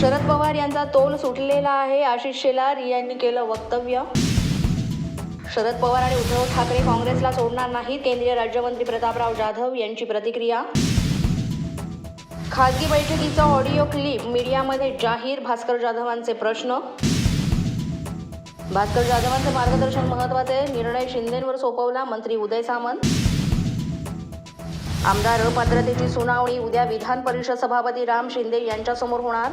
शरद पवार यांचा तोल सुटलेला आहे. आशिष शेलार यांनी केलं वक्तव्य. शरद पवार आणि उद्धव ठाकरे काँग्रेसला सोडणार नाहीत केंद्रीय राज्यमंत्री प्रतापराव जाधव यांची प्रतिक्रिया. खासगी बैठकीचा ऑडिओ क्लिप मीडियामध्ये जाहीर भास्कर जाधवांचे प्रश्न. भास्कर जाधवांचे मार्गदर्शन महत्त्वाचे निर्णय शिंदेंवर सोपवला मंत्री उदय सामंत. आमदार अपात्रतेची सुनावणी उद्या विधान परिषद सभापती राम शिंदे यांच्यासमोर होणार.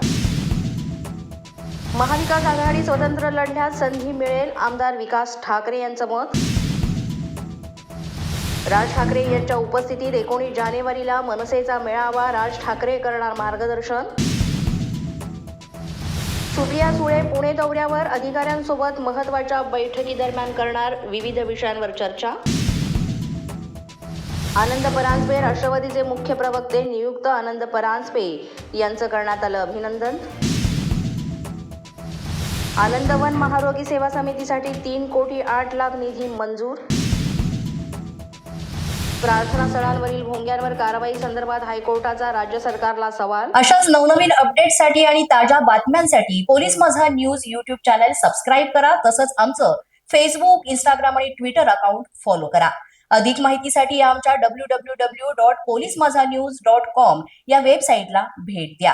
महाविकास आघाडी स्वतंत्र लढण्यास संधी मिळेल आमदार विकास ठाकरे यांचं मत? राज ठाकरे यांच्या उपस्थितीत एकोणीस जानेवारीला मनसेचा मेळावा राज ठाकरे करणार मार्गदर्शन? सुप्रिया सुळे पुणे दौऱ्यावर अधिकाऱ्यांसोबत महत्त्वाच्या बैठकीदरम्यान करणार विविध विषयांवर चर्चा? आनंद परांजपे राष्ट्रवादीचे मुख्य प्रवक्ते नियुक्त आनंद परांजपे यांचं करण्यात आलं अभिनंदन? आनंदवन महारोगी सेवा समितीसाठी तीन कोटी आठ लाख निधी मंजूर. प्रार्थना स्थळांवरील भोंग्यांवर कारवाई संदर्भात हायकोर्टाचा राज्य सरकारला सवाल. अशाच नवनवीन अपडेटसाठी आणि ताज्या बातम्यांसाठी police Majha news YouTube channel subscribe करा तसंच आमचं फेसबुक इंस्टाग्राम आणि ट्विटर अकाउंट फॉलो करा. अधिक माहितीसाठी आमच्या W W W dot police Majha news dot com या वेबसाईटला भेट द्या.